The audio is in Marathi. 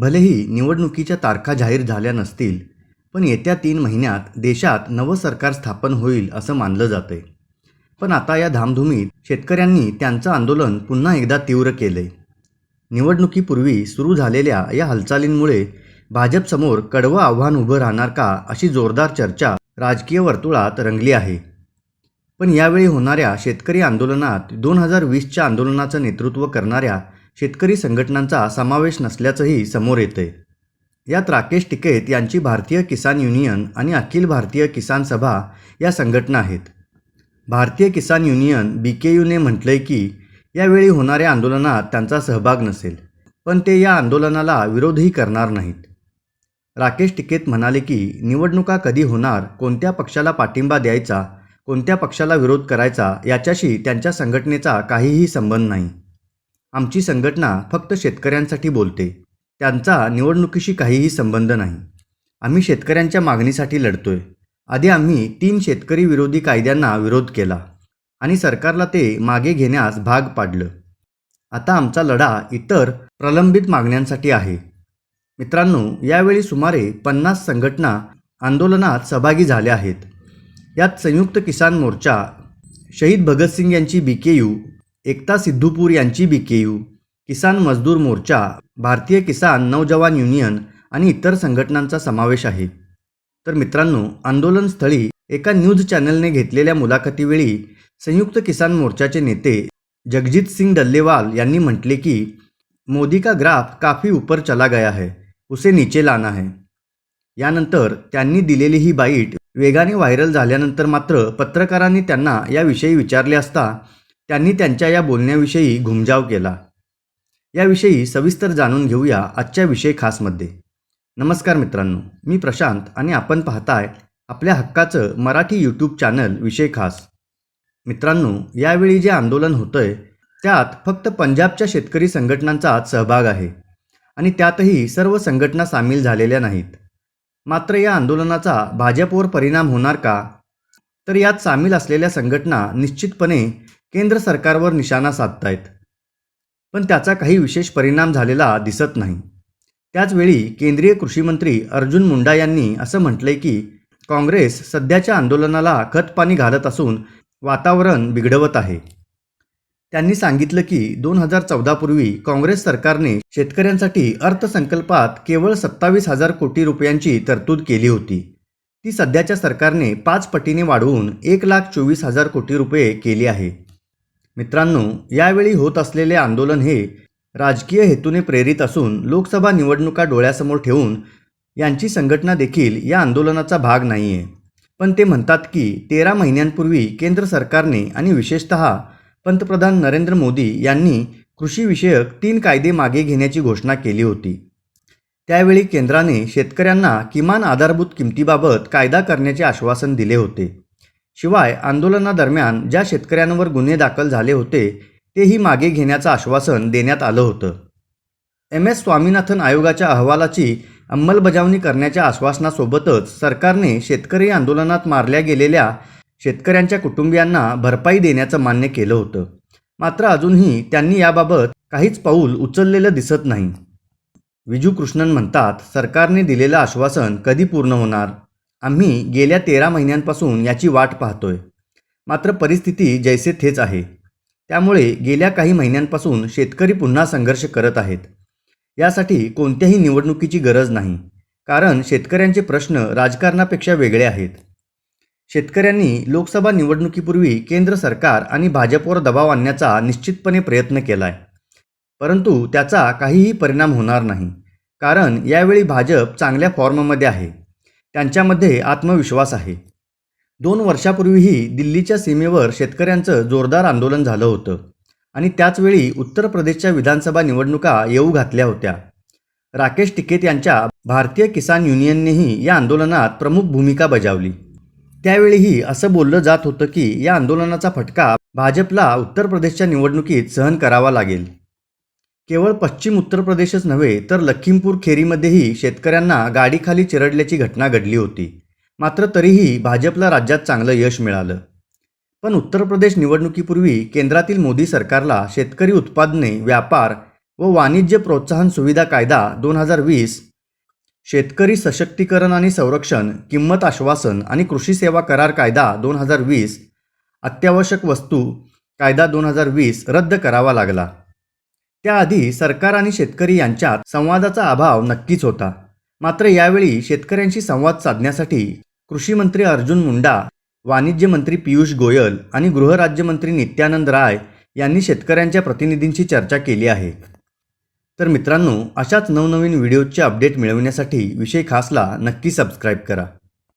भलेही निवडणुकीच्या तारखा जाहीर झाल्या नसतील पण येत्या तीन महिन्यात देशात नवं सरकार स्थापन होईल असं मानलं जातंय. पण आता या धामधुमीत शेतकऱ्यांनी त्यांचं आंदोलन पुन्हा एकदा तीव्र केलंय. निवडणुकीपूर्वी सुरू झालेल्या या हालचालींमुळे भाजपसमोर कडवं आव्हान उभं राहणार का अशी जोरदार चर्चा राजकीय वर्तुळात रंगली आहे. पण यावेळी होणाऱ्या शेतकरी आंदोलनात दोन हजार वीसच्या आंदोलनाचं नेतृत्व करणाऱ्या शेतकरी संघटनांचा समावेश नसल्याचंही समोर येतंय. यात राकेश टिकेत यांची भारतीय किसान युनियन आणि अखिल भारतीय किसान सभा या संघटना आहेत. भारतीय किसान युनियन बी के यूने म्हटलंय की यावेळी होणाऱ्या आंदोलनात त्यांचा सहभाग नसेल पण ते या आंदोलनाला विरोधही करणार नाहीत. राकेश टिकेत म्हणाले की निवडणुका कधी होणार कोणत्या पक्षाला पाठिंबा द्यायचा कोणत्या पक्षाला विरोध करायचा याच्याशी त्यांच्या संघटनेचा काहीही संबंध नाही. आमची संघटना फक्त शेतकऱ्यांसाठी बोलते. त्यांचा निवडणुकीशी काहीही संबंध नाही. आम्ही शेतकऱ्यांच्या मागणीसाठी लढतोय. आधी आम्ही तीन शेतकरी विरोधी कायद्यांना विरोध केला आणि सरकारला ते मागे घेण्यास भाग पाडलं. आता आमचा लढा इतर प्रलंबित मागण्यांसाठी आहे. मित्रांनो यावेळी सुमारे पन्नास संघटना आंदोलनात सहभागी झाल्या आहेत. यात संयुक्त किसान मोर्चा शहीद भगतसिंग यांची बी के यू एकता सिद्धूपूर यांची बी के यू किसान मजदूर मोर्चा भारतीय किसान नौजवान युनियन आणि इतर संघटनांचा समावेश आहे. तर मित्रांनो आंदोलनस्थळी एका न्यूज चॅनलने घेतलेल्या मुलाखतीवेळी संयुक्त किसान मोर्चाचे नेते जगजीत सिंग डल्लेवाल यांनी म्हटले की मोदी का ग्राफ काफी ऊपर चला गया है उसे नीचे लाना है. यानंतर त्यांनी दिलेली ही बाईट वेगाने व्हायरल झाल्यानंतर मात्र पत्रकारांनी त्यांना याविषयी विचारले असता त्यांनी त्यांच्या या बोलण्याविषयी घुमजाव केला. याविषयी सविस्तर जाणून घेऊया आजच्या विषय खासमध्ये. नमस्कार मित्रांनो मी प्रशांत आणि आपण पाहताय आपल्या हक्काचं मराठी यूट्यूब चॅनल विषय खास. मित्रांनो यावेळी जे आंदोलन होतंय त्यात फक्त पंजाबच्या शेतकरी संघटनांचाच सहभाग आहे आणि त्यातही सर्व संघटना सामील झालेल्या नाहीत. मात्र या आंदोलनाचा भाजपवर परिणाम होणार का? तर यात सामील असलेल्या संघटना निश्चितपणे केंद्र सरकारवर निशाणा साधतायत. पण त्याचा काही विशेष परिणाम झालेला दिसत नाही. त्याचवेळी केंद्रीय कृषीमंत्री अर्जुन मुंडा यांनी असं म्हटलंय की काँग्रेस सध्याच्या आंदोलनाला खतपाणी घालत असून वातावरण बिघडवत आहे. त्यांनी सांगितलं की दोन हजार चौदापूर्वी काँग्रेस सरकारने शेतकऱ्यांसाठी अर्थसंकल्पात केवळ सत्तावीस हजार कोटी रुपयांची तरतूद केली होती. ती सध्याच्या सरकारने पाच पटीने वाढवून एक लाख चोवीस हजार कोटी रुपये केली आहे. मित्रांनो यावेळी होत असलेले आंदोलन हे राजकीय हेतूने प्रेरित असून लोकसभा निवडणुका डोळ्यासमोर ठेवून यांची संघटना देखील या आंदोलनाचा भाग नाही आहे पण ते म्हणतात की तेरा महिन्यांपूर्वी केंद्र सरकारने आणि विशेषत पंतप्रधान नरेंद्र मोदी यांनी कृषीविषयक तीन कायदे मागे घेण्याची घोषणा केली होती. त्यावेळी केंद्राने शेतकऱ्यांना किमान आधारभूत किमतीबाबत कायदा करण्याचे आश्वासन दिले होते. शिवाय आंदोलनादरम्यान ज्या शेतकऱ्यांवर गुन्हे दाखल झाले होते तेही मागे घेण्याचं आश्वासन देण्यात आलं होतं. एम. एस. स्वामीनाथन आयोगाच्या अहवालाची अंमलबजावणी करण्याच्या आश्वासनासोबतच सरकारने शेतकरी आंदोलनात मारल्या गेलेल्या शेतकऱ्यांच्या कुटुंबियांना भरपाई देण्याचं मान्य केलं होतं. मात्र अजूनही त्यांनी याबाबत काहीच पाऊल उचललेलं दिसत नाही. विजू कृष्णन म्हणतात सरकारने दिलेलं आश्वासन कधी पूर्ण होणार? आम्ही गेल्या तेरा महिन्यांपासून याची वाट पाहतोय. मात्र परिस्थिती जैसे थेच आहे. त्यामुळे गेल्या काही महिन्यांपासून शेतकरी पुन्हा संघर्ष करत आहेत. यासाठी कोणत्याही निवडणुकीची गरज नाही. कारण शेतकऱ्यांचे प्रश्न राजकारणापेक्षा वेगळे आहेत. शेतकऱ्यांनी लोकसभा निवडणुकीपूर्वी केंद्र सरकार आणि भाजपवर दबाव आणण्याचा निश्चितपणे प्रयत्न केला आहे परंतु त्याचा काहीही परिणाम होणार नाही. कारण यावेळी भाजप चांगल्या फॉर्ममध्ये आहे. त्यांच्यामध्ये आत्मविश्वास आहे. दोन वर्षापूर्वीही दिल्लीच्या सीमेवर शेतकऱ्यांचं जोरदार आंदोलन झालं होतं आणि त्याचवेळी उत्तर प्रदेशच्या विधानसभा निवडणुका येऊ घातल्या होत्या. राकेश टिकेत यांच्या भारतीय किसान युनियननेही या आंदोलनात प्रमुख भूमिका बजावली. त्यावेळीही असं बोललं जात होतं की या आंदोलनाचा फटका भाजपला उत्तर प्रदेशच्या निवडणुकीत सहन करावा लागेल. केवळ पश्चिम उत्तर प्रदेशच नव्हे तर लखीमपूर खेरीमध्येही शेतकऱ्यांना गाडीखाली चिरडल्याची घटना घडली होती. मात्र तरीही भाजपला राज्यात चांगलं यश मिळालं. पण उत्तर प्रदेश निवडणुकीपूर्वी केंद्रातील मोदी सरकारला शेतकरी उत्पादने व्यापार व वाणिज्य प्रोत्साहन सुविधा कायदा दोन हजार वीस शेतकरी सशक्तीकरण आणि संरक्षण किंमत आश्वासन आणि कृषी सेवा करार कायदा दोन हजार वीस अत्यावश्यक वस्तू कायदा दोन हजार वीस रद्द करावा लागला. त्याआधी सरकार आणि शेतकरी यांच्यात संवादाचा अभाव नक्कीच होता. मात्र यावेळी शेतकऱ्यांशी संवाद साधण्यासाठी कृषी मंत्री अर्जुन मुंडा वाणिज्य मंत्री पियुष गोयल आणि गृहराज्यमंत्री नित्यानंद राय यांनी शेतकऱ्यांच्या प्रतिनिधींशी चर्चा केली आहे. तर मित्रांनो अशाच नवनवीन व्हिडिओचे अपडेट मिळवण्यासाठी विषय खासला नक्की सबस्क्राईब करा.